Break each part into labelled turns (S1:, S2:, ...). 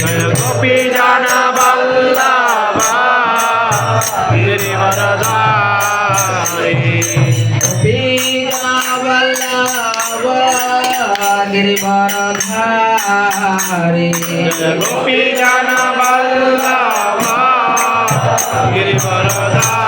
S1: जय गोपी जाना वल्लभा गिरिवरधारी
S2: गिरिवरधारी
S1: गोपी जाना जन वल्लभा गिरिवरधारी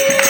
S1: Yay!